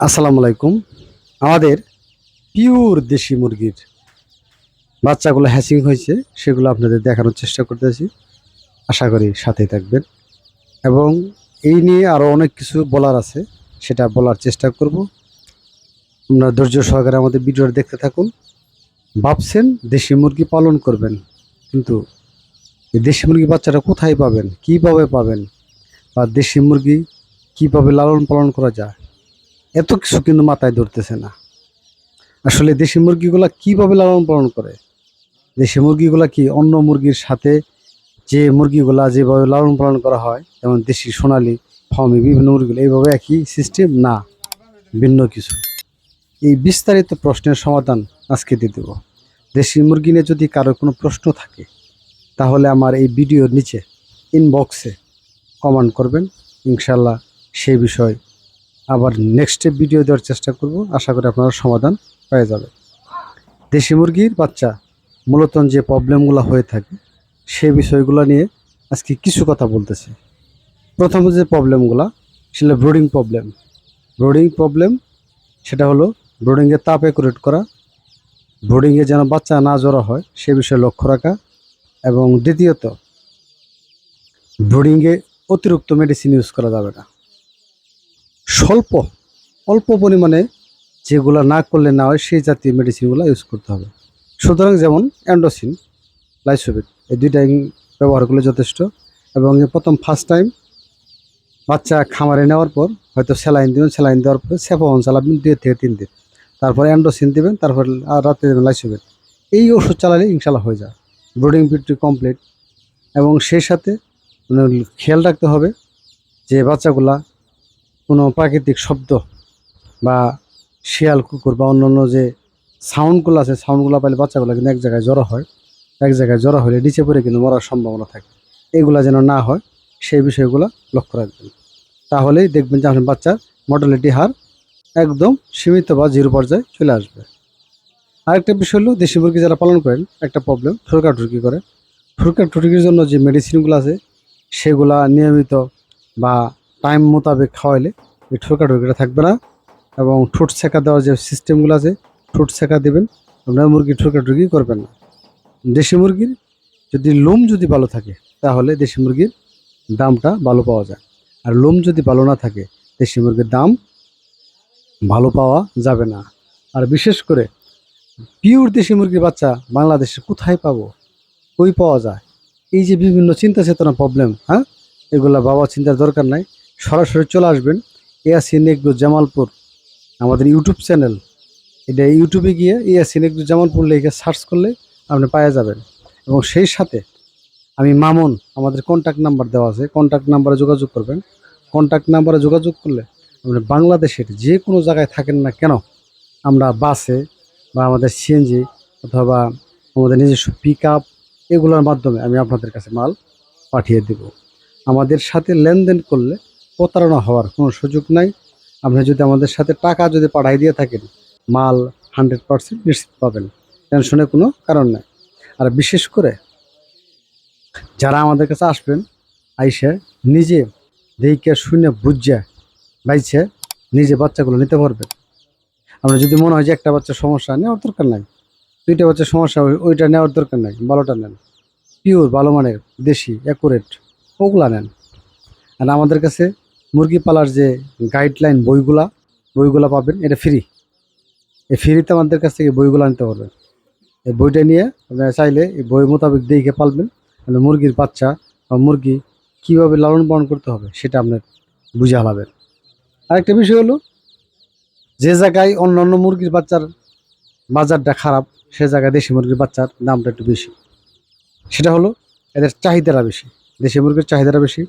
আসসালামু আলাইকুম। আমাদের পিওর দেশি মুরগির বাচ্চাগুলো হ্যাচিং হয়েছে, সেগুলো আপনাদের দেখানোর চেষ্টা করতেছি। আশা করি সাথেই থাকবেন। এবং এই নিয়ে আরও অনেক কিছু বলার আছে, সেটা বলার চেষ্টা করব। আপনারা ধৈর্য সহকারে আমাদের ভিডিওটা দেখতে থাকুন। ভাবছেন দেশি মুরগি পালন করবেন, কিন্তু এই দেশি মুরগি বাচ্চাটা কোথায় পাবেন, কীভাবে পাবেন? বা দেশি মুরগি কীভাবে লালন পালন করা যায়? এত কিছু কিন্তু মাথায় ধরতেছে না। আসলে দেশি মুরগিগুলা কীভাবে লালন পালন করে? দেশি মুরগিগুলা কি অন্য মুরগির সাথে যে মুরগিগুলা যেভাবে লালন পালন করা হয়, যেমন দেশি সোনালি ফার্মি বিভিন্ন মুরগিগুলো, এইভাবে একই সিস্টেম না, ভিন্ন কিছু। এই বিস্তারিত প্রশ্নের সমাধান আজকে দিয়ে দেব। দেশি মুরগি নিয়ে যদি কারও কোনো প্রশ্ন থাকে, তাহলে আমার এই ভিডিওর নিচে ইনবক্সে কমেন্ট করবেন। ইনশাল্লাহ সেই বিষয় আবার নেক্সট ভিডিও দেওয়ার চেষ্টা করব। আশা করি আপনারা সমাধান পেয়ে যাবে দেশি মুরগির বাচ্চা, মূলত যে প্রবলেমগুলো হয়ে থাকে, সেই বিষয়গুলো নিয়ে আজকে কিছু কথা বলতেছি। প্রথম যে প্রবলেমগুলো সেটা ব্রোডিং প্রবলেম ব্রোডিং প্রবলেম সেটা হলো ব্রোডিংয়ের তাপ একুরেট করা। ব্রোডিংয়ে যেন বাচ্চা না জড়ো হয়, সে বিষয়ে লক্ষ্য রাখা। এবং দ্বিতীয়ত ব্রোডিংয়ে অতিরিক্ত মেডিসিন ইউজ করা যাবে না। স্বল্প, অল্প পরিমাণে যেগুলো না করলে না হয় সেই জাতীয় মেডিসিনগুলো ইউজ করতে হবে। সুতরাং যেমন অ্যান্ডোসিন লাইসোবিট এই দুইটাই ব্যবহার করলে যথেষ্ট এবং প্রথম ফার্স্ট টাইম বাচ্চা খামারে নেওয়ার পর হয়তো স্যালাইন দিবেন, স্যালাইন দেওয়ার পরে সেফাহন চালাবেন দুই থেকে তিন দিন। তারপরে অ্যান্ডোসিন দেবেন, তারপর আর রাতে দেবেন লাইসোবিট এই ওষুধ চালালে ইনশাল্লাহ হয়ে যায়। ব্রোডিং পিরিয়ড কমপ্লিট এবং সেই সাথে মানে খেয়াল রাখতে হবে যে বাচ্চাগুলা কোনো প্রাকৃতিক শব্দ বা শিয়াল, কুকুর বা অন্যান্য যে সাউন্ডগুলো আছে সাউন্ডগুলো পাইলে বাচ্চাগুলো কিন্তু এক জায়গায় জড়ো হয়। এক জায়গায় জড়ো হলে নিচে পড়ে কিন্তু মরার সম্ভাবনা থাকে। এগুলা যেন না হয়, সেই বিষয়গুলো লক্ষ্য রাখবেন। তাহলেই দেখবেন যে আপনার বাচ্চার মর্টালিটি হার একদম সীমিত বা জিরো পর্যায়ে চলে আসবে। আরেকটা বিষয় হলো, দেশি মুরগি যারা পালন করেন, একটা প্রবলেম ঠুরকা ঠুরকি করে। ঠুরকা ঠুরকির জন্য যে মেডিসিনগুলো আছে, সেগুলা নিয়মিত বা টাইম মোতাবেক খাওয়াইলে এই ঠোকা ঠুকিটা থাকবে না এবং ঠোঁট ছেঁকা দেওয়ার যে সিস্টেমগুলো আছে, ঠোঁট ছেঁকা দেবেন, আপনার মুরগি ঠোকা ঠুকি করবেন না। দেশি মুরগির যদি লোম যদি ভালো থাকে, তাহলে দেশি মুরগির দামটা ভালো পাওয়া যায়। আর লোম যদি ভালো না থাকে, দেশি মুরগির দাম ভালো পাওয়া যাবে না। আর বিশেষ করে পিওর দেশি মুরগির বাচ্চা বাংলাদেশে কোথায় পাবো? কই পাওয়া যায়? এই যে বিভিন্ন চিন্তা চেতনা প্রবলেম হ্যাঁ? এগুলা বাবা চিন্তার দরকার নাই। সরাসরি চলে আসবেন এয়াসিন এগ্রো জামালপুর, আমাদের ইউটিউব চ্যানেল। এটা ইউটিউবে গিয়ে এয়াসিন এগ্রো জামালপুর লিখে সার্চ করলে আপনি পাওয়া যাবেন। এবং সেই সাথে আমি মামুন, আমাদের কন্ট্যাক্ট নাম্বার দেওয়া আছে কন্ট্যাক্ট নাম্বারে যোগাযোগ করবেন। কন্ট্যাক্ট নাম্বারে যোগাযোগ করলে আপনি বাংলাদেশের যে কোনো জায়গায় থাকেন না কেন, আমরা বাসে বা আমাদের সিএনজি অথবা আমাদের নিজস্ব পিক আপ এগুলোর মাধ্যমে আমি আপনাদের কাছে মাল পাঠিয়ে দেব। আমাদের সাথে লেনদেন করলে প্রতারণা হওয়ার কোনো সুযোগ নাই। আপনি যদি আমাদের সাথে টাকা যদি পাঠাই দিয়ে থাকেন, মাল হান্ড্রেড পার্সেন্ট নিশ্চিত পাবেন। টেনশনের কোনো কারণ নাই। আর বিশেষ করে যারা আমাদের কাছে আসবেন, আইসে নিজে দেখে শুনে বুঝছে বাইছে, নিজে বাচ্চাগুলো নিতে পারবেন আমরা যদি মনে হয় যে একটা বাচ্চার সমস্যা নেওয়ার দরকার নাই, দুইটা বাচ্চার সমস্যা ওই- ওইটা নেওয়ার দরকার নাই, ভালোটা নেন। পিওর ভালো মানের, দেশি অ্যাকুরেট ওগুলা নেন। আর আমাদের কাছে মুরগি পালার যে গাইডলাইন বইগুলা বইগুলা পাবেন, এটা ফ্রি এই ফ্রিতে আমাদের কাছ থেকে বইগুলো আনতে পারবেন। এই বইটা নিয়ে আপনারা চাইলে এই বই মোতাবেক দেখে পালবেন মানে মুরগির বাচ্চা বা মুরগি কীভাবে লালন পালন করতে হবে সেটা আপনার বুঝে হালাবেন আরেকটা বিষয় হলো, যে জায়গায় অন্য অন্য মুরগির বাচ্চার বাজারটা খারাপ, সে জায়গায় দেশি মুরগির বাচ্চার দামটা একটু বেশি। সেটা হলো, এদের চাহিদাটা বেশি। দেশি মুরগির চাহিদাটা বেশি।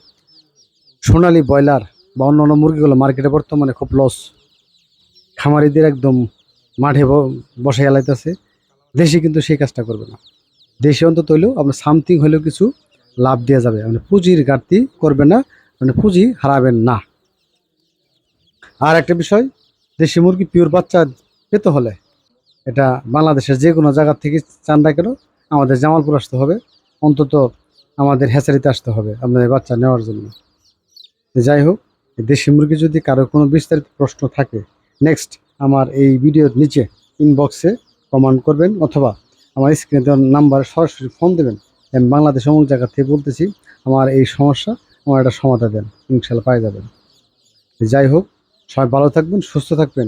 সোনালি ব্রয়লার বা অন্য অন্য মুরগিগুলো মার্কেটে বর্তমানে খুব লস খামারিদের একদম মাঠে বসে এলাইতেছে। দেশে কিন্তু সেই কাজটা করবে না। দেশি অন্তত হইলেও আপনার সামথিং হলেও কিছু লাভ দেওয়া যাবে। মানে পুঁজির ঘাটতি করবে না মানে পুঁজি হারাবেন না। আর একটা বিষয়, দেশি মুরগি পিওর বাচ্চা পেতে হলে এটা বাংলাদেশের যে কোনো জায়গা থেকে চান না কেন, আমাদের জামালপুর আসতে হবে। অন্তত আমাদের হ্যাচারিতে আসতে হবে আপনাদের বাচ্চা নেওয়ার জন্য। যাই হোক দেশি মুরগি যদি কারও কোনো বিস্তারিত প্রশ্ন থাকে নেক্সট আমার এই ভিডিওর নিচে ইনবক্সে কমেন্ট করবেন অথবা আমার স্ক্রিনে দেওয়ার নাম্বার সরাসরি ফোন দেবেন। আমি বাংলাদেশ অমুক জায়গা থেকে বলতেছি, আমার এই সমস্যা, আমার একটা সমাধান দেন, ইনশাল্লাহ পাই যাবেন। যাই হোক, সবাই ভালো থাকবেন, সুস্থ থাকবেন।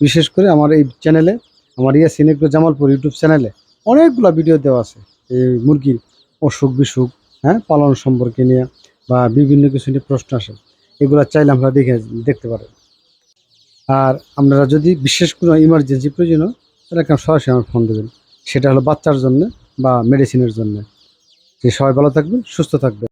বিশেষ করে আমার এই চ্যানেলে আমার ইয়াসিন এগ্রো জামালপুর ইউটিউব চ্যানেলে অনেকগুলো ভিডিও দেওয়া আছে। এই মুরগির অসুখ বিসুখ হ্যাঁ পালন সম্পর্কে নিয়ে বা বিভিন্ন কিছু নিয়ে প্রশ্ন আসে। এগুলো চাইলে আমরা দেখে দেখতে পারেন। আর আপনারা যদি বিশেষ কোনো ইমার্জেন্সি প্রয়োজন হয়, তাহলে কেন সরাসরি আমার ফোন দেবেন। সেটা হলো বাচ্চার জন্য বা মেডিসিনের জন্য। যে সবাই ভালো থাকবেন, সুস্থ থাকবেন।